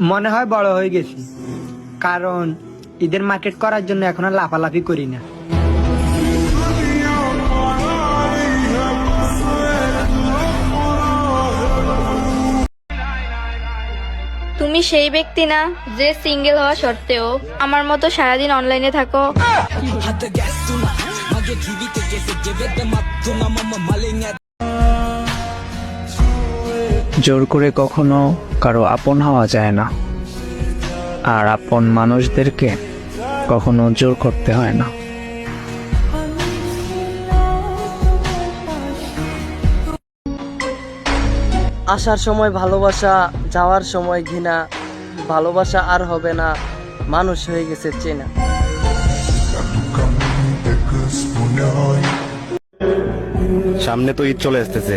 মনে হয় বড় হয়ে গেছি। কারণ ঈদের মার্কেট করার জন্য এখন আর লাফালাফি করি না। তুমি সেই ব্যক্তি না যে সিঙ্গেল হওয়া সত্ত্বেও আমার মতো সারাদিন অনলাইনে থাকো। জোর করে কখনো কারও আপন হওয়া যায় না। আর আপন মানুষদেরকে কখনো জোর করতে হয় না। আসার সময় ভালোবাসা, যাওয়ার সময় ঘৃণা, ভালোবাসা আর হবে না, মানুষ হয়ে গেছে চেনা। সামনে তো ঈদ চলে আসতেছে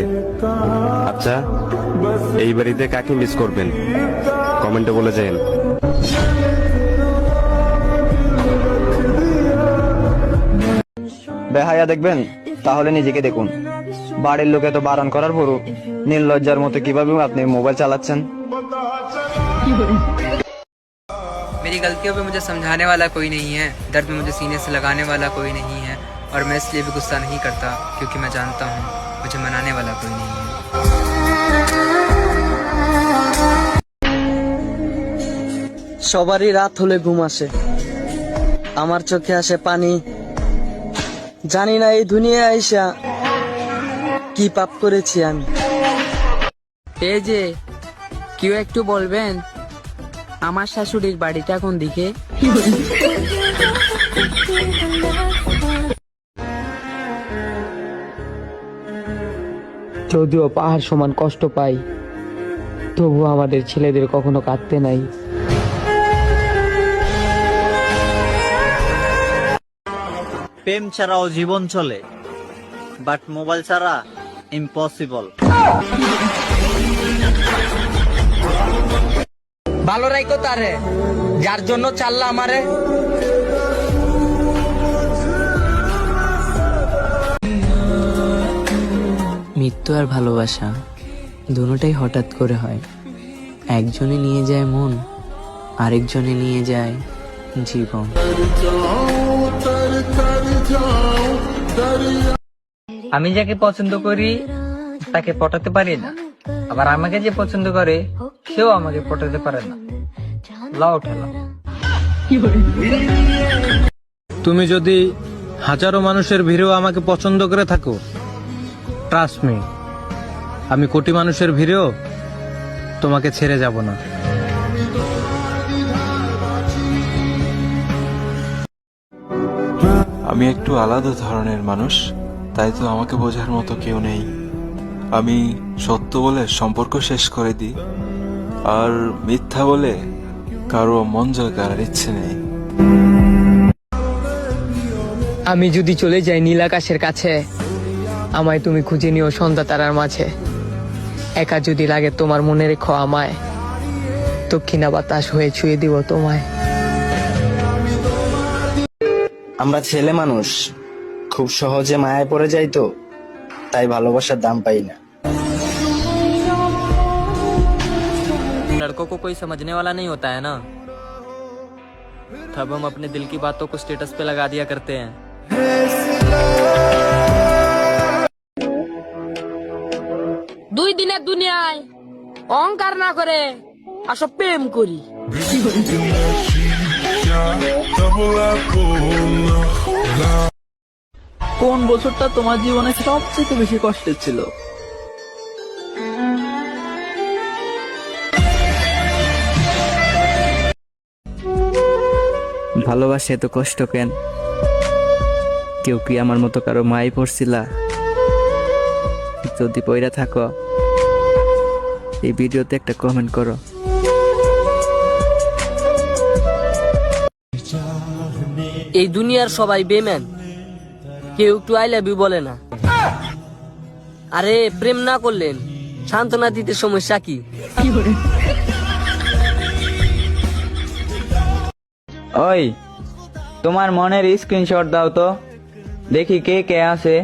আচ্ছা এই বাড়িতে কাকে মিস করবেন কমেন্টে বলে যান বেহায়া দেখবেন তাহলে নিজেকে দেখুন বাড়ির লোকে তো বারণ করার পরও নির্লজ্জার মতো কিভাবে আপনি মোবাইল চালাচ্ছেন मेरी गलतियों पे मुझे समझाने वाला कोई नहीं है दर्द में मुझे सीने से लगाने वाला कोई नहीं है और मैं इसलिए भी गुस्सा नहीं करता क्योंकि मैं जानता हूँ मुझे मनाने वाला कोई नहीं है সবারই রাত হলে ঘুম আসে আমার চোখে আসে পানি জানি না এই দুনিয়া আইসা কি পাপ করেছি আমি এই যে কেউ একটু বলবেন আমার শাশুড়ির বাড়িটা কোন দিকে যদিও পাহাড় সমান কষ্ট পাই তবু আমাদের ছেলেদের কখনো কাঁদতে নাই। প্রেম ছাড়াও জীবন চলে বাট মোবাইল ছাড়া ইম্পসিবল ভালো রাইকো তারে যার জন্য চাল্লা আমারে। আর ভালোবাসা। দুটোটাই হঠাৎ করে হয়। একজনে নিয়ে যায় মন আরেকজনে নিয়ে যায় জীবন। আমি যাকে পছন্দ করি তাকে পটাতে পারি না। আবার আমাকে যে পছন্দ করে সেও আমাকে পটাতে পারে না। লাও ঠেলা তুমি যদি হাজারো মানুষের ভিড়েও আমাকে পছন্দ করে থাকো ট্রাস্ট মি আমি কোটি মানুষের ভিড়েও তোমাকে ছেড়ে যাব না। আমি একটু আলাদা ধরনের মানুষ তাই তো আমাকে বোঝার মতো কেউ নেই। আমি সত্য বলে সম্পর্ক শেষ করে দিই আর মিথ্যা বলে কারও মন জয় করার ইচ্ছে নেই। আমি যদি চলে যাই নীল আকাশের কাছে আমায় তুমি খুঁজে নিও সন্ধ্যা তারার মাঝে। একা যদি লাগে তোমার মনে রেখো আমায় দক্ষিণা বাতাস হয়ে ছুঁয়ে দিব তোমায় আমরা ছেলে মানুষ খুব সহজে মায়ায় পড়ে যাই তো তাই ভালোবাসার দাম পাই না लड़कों को कोई समझने वाला नहीं होता है ना तब हम अपने दिल की बातों को स्टेटस पे लगा दिया करते हैं দুই দিনের দুনিয়ায় অহংকার না করে আসো প্রেম করি। কোন বছরটা তোমার জীবনে সবচেয়ে বেশি কষ্টের ছিল? ভালোবাসে এত কষ্ট কেন? কেউ কি আমার মতো কারও মাই পড়ছিলা? যদি পইরা থাকো এই ভিডিওতে একটা কমেন্ট করো। এই দুনিয়ার সবাই বেম্যান কেউ একটু আই লাভ ইউ বলে না। আরে প্রেম না করলেন সান্ত্বনা দিতে সমস্যা কি? ওই তোমার মনের স্ক্রিনশট দাও তো। দেখি কে কে আছে।